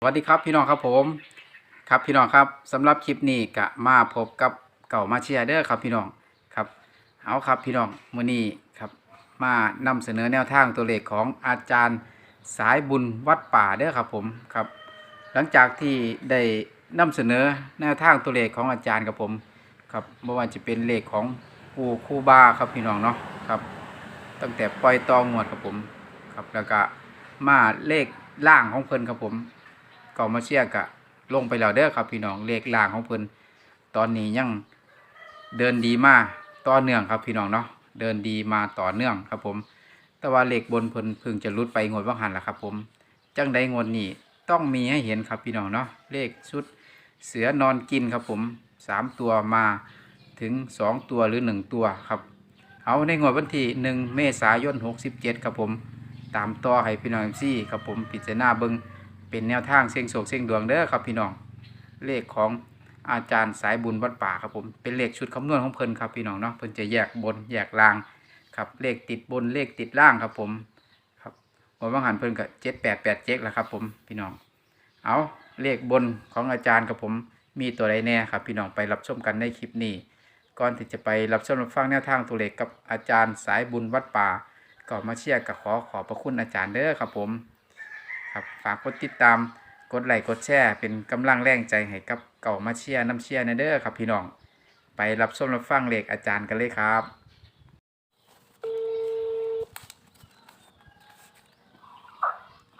สวัสดีครับพี่น้องครับผมครับพี่น้องครับสำหรับคลิปนี้กะมาพบกับเก่ามาเชียร์เด้อครับพี่น้องครับเอาครับพี่น้องมื้อนี้ครับมานำเสนอแนวทางตัวเลขของอาจารย์สายบุญวัดป่าเด้อครับผมครับ หลังจากที่ได้นำเสนอแนวทางตัวเลขของอาจารย์ครับผมครับเมื่อวานจะเป็นเลขของปูคูบาครับพี่น้องเนาะครับตั้งแต่ปล่อยตองวดครับผมครับแล้วก็มาเลขล่างของเพิ่นครับผม ก็มาเชียกะลงไปแล้วเด้อครับพี่น้องเลขล่างของเพิ่นตอนนี้ยังเดินดีมาต่อเนื่องครับพี่น้องเนาะเดินดีมาต่อเนื่องครับผม แต่ว่าเลขบนเพิ่นเพิ่งจะลุดไปงวดว่างหันละครับผมจังใดงวดนี้ต้องมีให้เห็นครับพี่น้องเนาะเลขชุดเสือนอนกินครับผมสามตัวมาถึงสองตัวหรือหนึ่งตัวครับเอาในงวดวันที่หนึ่งเมษายนหกสิบเจ็ดครับผมตามต่อให้พี่น้องซี่ครับผมพิจารณาเบิง เป็นแนวทางเสียงโศกเสียงดวงเด้อครับพี่น้อง เลขของอาจารย์สายบุญวัดป่าครับผม เป็นเลขชุดคำนวณของเพิ่นครับพี่น้องเนาะ เพิ่นจะแยกบนแยกล่างครับ เลขติดบนเลขติดล่างครับผมครับวันว่างหันเพิ่นก็เจ็ดแปดแปดเจ็ดแล้วครับผมพี่น้อง เอาเลขบนของอาจารย์ครับผมมีตัวใดแน่ครับพี่น้องไปรับชมกันในคลิปนี้ ก่อนที่จะไปรับชมรับฟังแนวทางตัวเลขกับอาจารย์สายบุญวัดป่าก็มาเชียร์กับขอขอบพระคุณอาจารย์เด้อครับผม ครับฝากกดติดตามกดไลค์กดแชร์เป็นกำลังแรงใจให้กับเก่ามาเชียร์น้ำเชียร์ในเด้อครับพี่น้อง ไปรับชมรับฟังเลขอาจารย์กันเลยครับ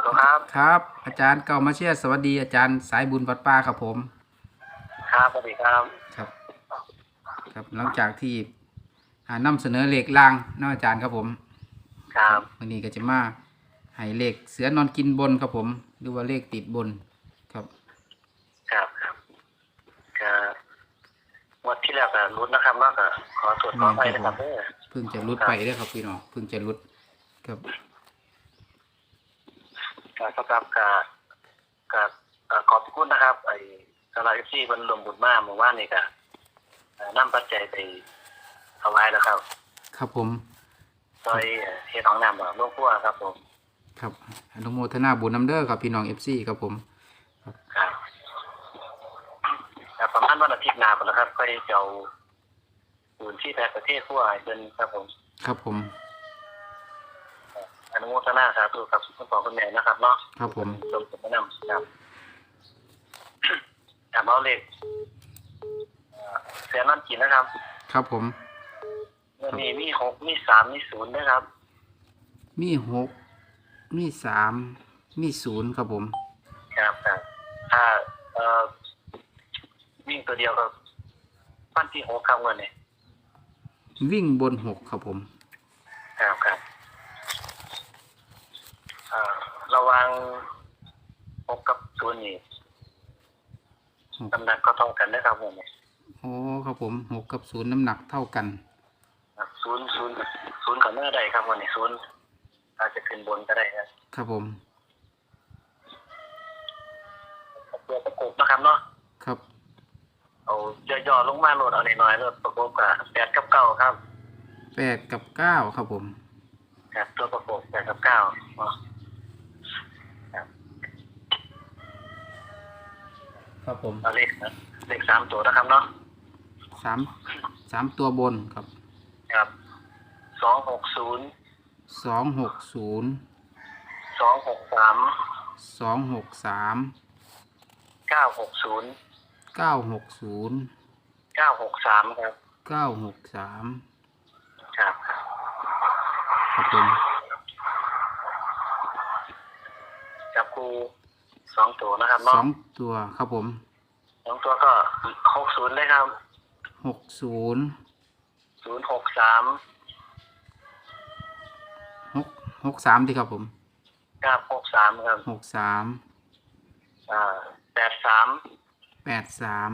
ครับ ครับ อาจารย์เก่ามาเชียร์สวัสดีอาจารย์สายบุญวัดป่าครับผม ครับสวัสดีครับ ครับ ครับหลังจากที่หานำเสนอเลขลางเน้าะอาจารย์ครับผม ครับวันนี้ก็จะมา ให้เลขเสือนอนกินบนครับผม หรือว่าเลขติดบนครับ ครับครับก็งวันที่แล้วก็รุ้นนะครับว่าก็ขอตรวจขอไปนะครับเด้อเพิ่งจะรุดไปเด้อครับพี่น้องเพิ่งจะรุดครับก็สำหรับการการเอ่อขอบคุณนะครับ ไอ้สลายซี่มันรวมบุญมากเมื่อวานนี่ก็เอ่อนำปัจจัยไปถวายแล้วครับ ครับผม ซอยเอ่อเฮ็ดของน้ำหลวงพ่อครับผม ครับอนุโมทนาบุญน้ำเด้อครับพี่น้องเอฟซีครับผมครับแต่ประมาณวันอาทิตย์หน้าพุ่นละครับก็จะเอาศูนย์ที่แพทย์ประเทศทั่วให้เป็นครับผม ครับผมอนุโมทนาสาธุกับคุณพ่อคุณแม่นะครับเนาะครับผมลงผมแนะนำครับถามเอาเลขเอ่อเสียนั่นกินนะครับ ครับผมเมื่อนี้มีหกมีสามมีศูนย์นะครับ มีหก มีสามมีศูนย์ครับผม ครับครับถ้าเอ่อวิ่งตัวเดียวก็ปั้นที่หกครับเงินเนี่ยวิ่งบนหกครับผม ครับครับเอ่อระวังหกกับศูนย์นี่หกน้ำหนักก็เท่ากันนะครับเงินเนี่ยโอ้ครับผมหกกับศูนย์น้ำหนักเท่ากัน ครับศูนย์ศูนย์ศูนย์กับเนื้อได้ครับเงินเนี่ยศูนย์ อาจจะขึ้นบนก็ได้ครับครับผมตัวประกบนะครับเนาะครับ เอาย่อๆลงมาโหลดเอาหน่อยๆโหลดประกบกับแปดกับเก้าครับแปดกับเก้าครับผมครับตัวประกบแปดกับเก้าเนาะครับผมเอาเลขนะเลขสามตัวนะครับเนาะสามสามตัวบนครับ ครับสองหกศูนย์ สองหกศูนย์สองหกสามสองหกสามเก้าหกศูนย์เก้าหกศูนย์เก้าหกสามครับเก้าหกสามครับครับครับผมจับครูสองตัวนะครับสเนาะองตัวครับผมสองตัวก็หกศูนย์เลยครับหกศูนย์ศูนย์หกสาม หกหกสามที่ครับผมเก้าหกสามครับหกสามอ่าแปดสามแปดสาม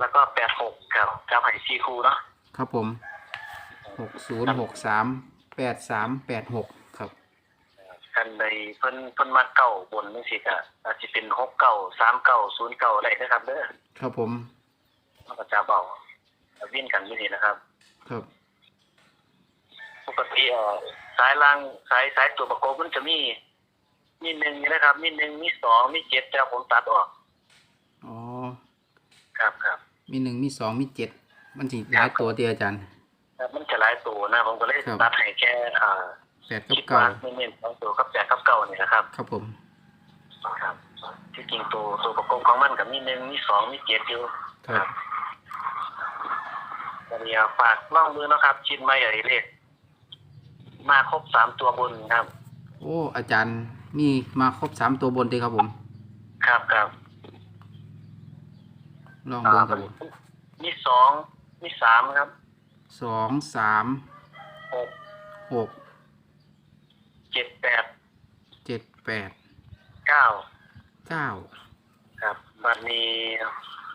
แล้วก็แปดหกครับจับไห่ซีครูเนาะครับผมหกศูนย์หกสามแปดสามแปดหกครับกันในเพิ่นเพิ่นมาเก่าบนนี่สิก็อาจจะเป็นหกเก่าสามเก่าศูนย์เก่าอะไรนะครับเด้อครับผมมันก็จะเบาวิ่นกันอยู่นี่นะครับ ครับปกติเอ่อ สายล่างสายสายตัวประกบมันจะมีมีหนึ่งนี่นะครับ มีหนึ่งมีสองมีเจ็ดแต่ผมตัดออก อ๋อ ครับครับมีหนึ่งมีสองมีเจ็ดมันสิหลายตัวเดียวอาจารย์ ครับมันจะหลายตัวนะผมก็เลยครับ ตัดให้แค่อ่าแปดกับคิดเก้าว่าไม่เน้นสองตัวกับแปดกับเก้านี่นะครับ ครับผม ครับที่จริงตัวตัวประกอบของมันกับมีหนึ่งมีสองมีเจ็ดอยู่ ครับตอนนี้ฝากล่องมือนะครับ ชิ้นไม้ใหญ่เล็ก มาครบสามตัวบนครับ โอ้อาจารย์มีมาครบสามตัวบนดีครับผม ครับครับลองอ่าเบิ่งครับผมมีสองมีสามครับสองสามหกหกเจ็ดแปดเจ็ดแปดเก้าเก้าครับบัดนี้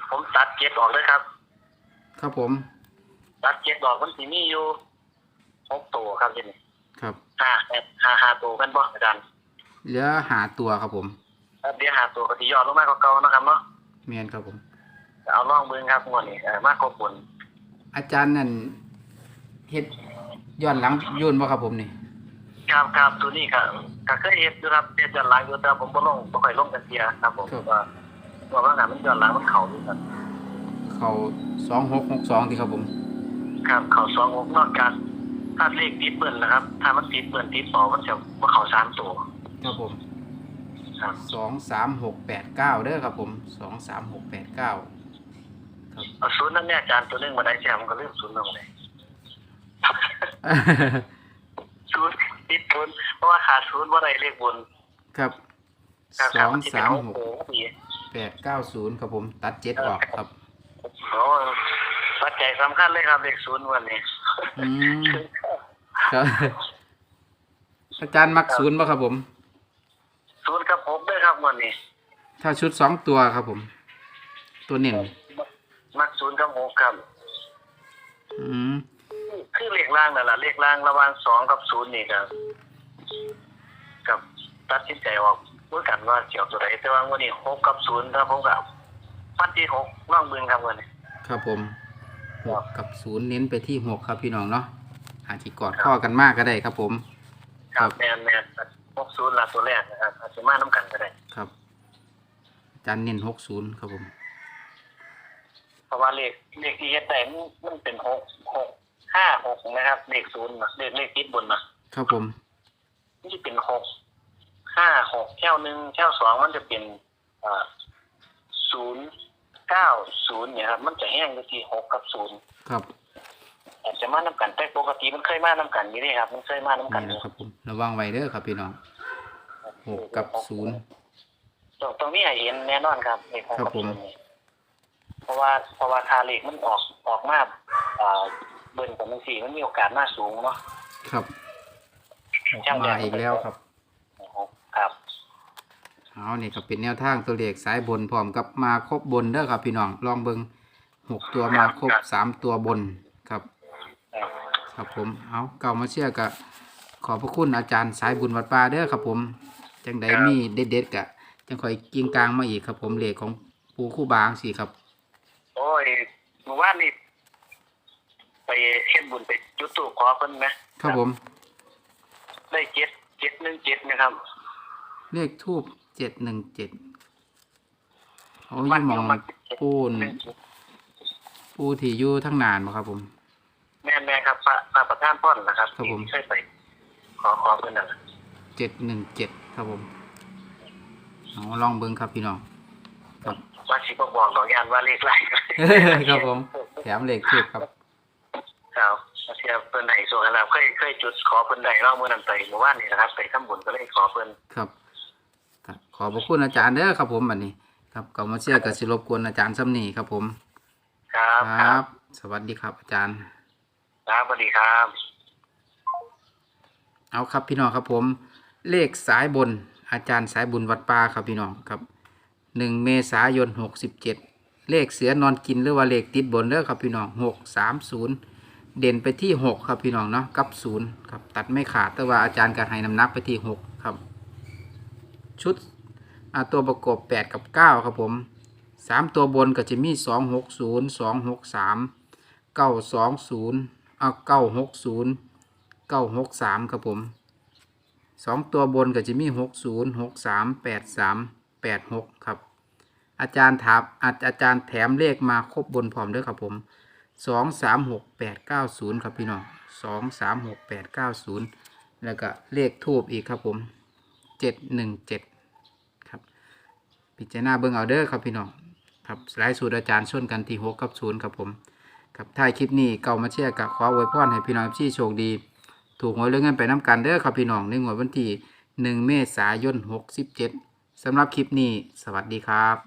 ผมตัดเจ็ดออกเลยครับ ครับผม ตัดเจ็ดออกมันสีมีอยู่หกตัวครับทีนี้ ครับห้าแปดห้าห้าตัวกันบ่อาจารย์เหลือหาตัวครับผมครับเดี๋ยวห้าตัวก็ที่ยอดลงมากกว่าเก่านะครับเนาะเมียนครับผม เอาล่องมือครับงวดนี้เออมากกว่าบนอาจารย์นั่นเฮ็ดย้อนหลังยุ่นบ่ครับผมนี่ครับครับตัวนี้ครับก็เคยเห็นอยู่ครับเห็นย้อนหลังอยู่แต่ผมบ่ลงบ่ค่อยลงกันเสียครับผมว่าว่าว่างานมันย้อนหลังมันเข้าอยู่ครับเขาสองหกหกสองที่ครับผม ครับเข้าสองหกนอกจาก ถ้าเลขติดเบิ่นนะครับ ถ้ามันติดเบิ่นติดต่อมันจะบ่เข้าสามตัวครับผมครับสองสามหกแปดเก้าเด้อครับผมสองสามหกแปดเก้าครับ เอาศูนย์นั่นเนี่ยอาจารย์ตัวหนึงมาได้แช่ผมก็ลืมศูนย์ลงเลยศูนย์ติดศูนย์เพราะว่าขาดศูนย์บ่ได้เลขบนครับครับสครับองมันสิเป็สานมหกหกโอ้โหแปดเก้าศูนย์ครับผม ตัดเจ็ดออกครับ โอ้ปัจจัยสำคัญเลยครับเลขศูนย์วันนี้ อืมครับ อาจารย์มักศูนย์ป่ะครับผม ศูนย์กับหกด้วยครับวันนี้ ถ้าชุดสองตัวครับผม ตัวเน่นมักศูนย์กับหกครับอืมคือเลขล่างนั่นแหละเลขล่างระหว่างสองกับศูนย์นี่ครับกับตัดสินใจออกเมื่อกันว่าเกี่ยวตัวไหนแต่ว่าวันนี้หกกับศูนย์ครับผมกับฟันที่หกล่องเมืองครับวันนี้ครับผม หกกับศูนย์เน้นไปที่หกครับพี่น้องเนาะอาจจะกอดข้อกันมากก็ได้ครับผม ครับแมนแมนหกศูนย์ละตัวแรกนะครับอาจจะมาน้ำกันก็ได้ครับอาจารย์เน้นหกศูนย์ครับผม เพราะว่าเลขเลขที่เฮ็ดได้มันมันเป็นหกหกห้าหกนะครับเลขศูนย์น่ะเลขเลขติดบนนะครับผมมันจะเป็นหกห้าหกแค่วหนึ่งแค่วสองมันจะเป็นอ่าศูนย์ เก้าศูนย์เนี่ยครับมันจะแห้งอยู่ที่หกกับศูนย์ครับอาจจะมาน้ำกันแต่ปกติมันเคยมาน้ำกันอยู่นี่ครับ มันเคยมาน้ำกันนี่อยู่นะครับผมระวังไว้เด้อครับพี่น้องหกกับศูนย์ตรงตรงนี้ให้เห็นแน่นอนครับเลขหกครับกับผมศูนย์นี่เพราะว่าเพราะว่าคาเลขมันออกออกมาอ่าเบิ่นกับมันสี่มันมีโอกาสมาสูงเนาะครับออกมาอีกแล้วครับครับ เอานี่ครับเป็นแนวทางตัวเลขสายบนพร้อมกับมาครบบนเด้อครับ พี่น้องลองเบิงหกตัวมาครบสามตัวบนครับ ครับผมเอาเก่ามาเชื่อกับขอบพระคุณอาจารย์สายบุญวัดป่าเด้อครับ ผมจังใดมีเด็ดๆกะจังคอยกิงกลางมาอีกครับ ผมเลขของปูคู่บางสิครับ โอ้ยเมื่อวานนี่ไปเฮ็ดบุญไปจุดตูปขอเพิ่นไหมครับผม ได้เจ็ดเจ็ดหนึ่งเจ็ดนะครับ เลขทูบเจ็ดหนึ่งเจ็ดโอ้ยมองปูนปูที่อยู่ทั้งนานบ่ครับผม แม่แม่ครับพระพระประธานพ่อนนะครับครับผมที่เคยไปขอขอเพิ่นน่ะเจ็ดหนึ่งเจ็ดครับผมเอาลองเบิ้งครับพี่น้อง ครับ ว่าสิบ่บอกดอกยานว่าเลขไรครับผม แถมเลขทูบครับ ครับเสียเพิ่นให้ส่วนแล้วเคยเคยจุดขอเพิ่นได้เล่าเมื่อนั้นไปเมื่อวานนี่นะครับไปทำบุญก็เลยขอเพิ่นครับครับข อบพระคุณอาจารย์เด้อครับผมบัดนี้ครับก็มาเชื่อกับสิรบกวนอาจารย์ซ้ำนี่ครับผม ครับคครัรับบสวัสดีครับอาจารย์ ครับสวัสดีครับ เอาครับพี่น้องครับผม เลขสายบน อาจารย์สายบุญวัดป่าครับพี่น้องครับหนึ่งเมษายนหกสิบเจ็ดเลขเสือนอนกินหรือว่าเลขติดบนเด้อครับพี่น้องหกสามศูนย์เด่นไปที่หกครับพี่น้องเนาะกับศูนย์ครับตัดไม่ขาดแต่ว่าอาจารย์ก็ให้น้ำหนักไปที่หกครับ ชุด อ่าตัวประกอบ8 กับ 9 ครับผม 3 ตัวบนก็จะมี 260 263 920เอา960 963 ครับผม 2 ตัวบนก็จะมี 60 63 83 86 ครับ อาจารย์ถามอาอาจารย์แถมเลขมาครบบนพร้อมด้วยครับผม 2 3 6 8 9 0 ครับพี่น้อง 2 3 6 8 9 0 แล้วก็เลขทูบอีกครับผม 717 พิจารณาเบิ่งเอาเด้อครับพี่น้องครับหลายสูตรอาจารย์ส้นกันที่หกกับศูนย์ครับผมครับท้ายคลิปนี้เก่ามาเชียร์กับขออวยพรให้พี่น้องที่โชคดี ถูกหวยเรื่องเงินไปน้ำกันเด้อครับพี่น้องในงวดวันที่หนึ่งเมษายนหกสิบเจ็ดสำหรับคลิปนี้ สวัสดีครับ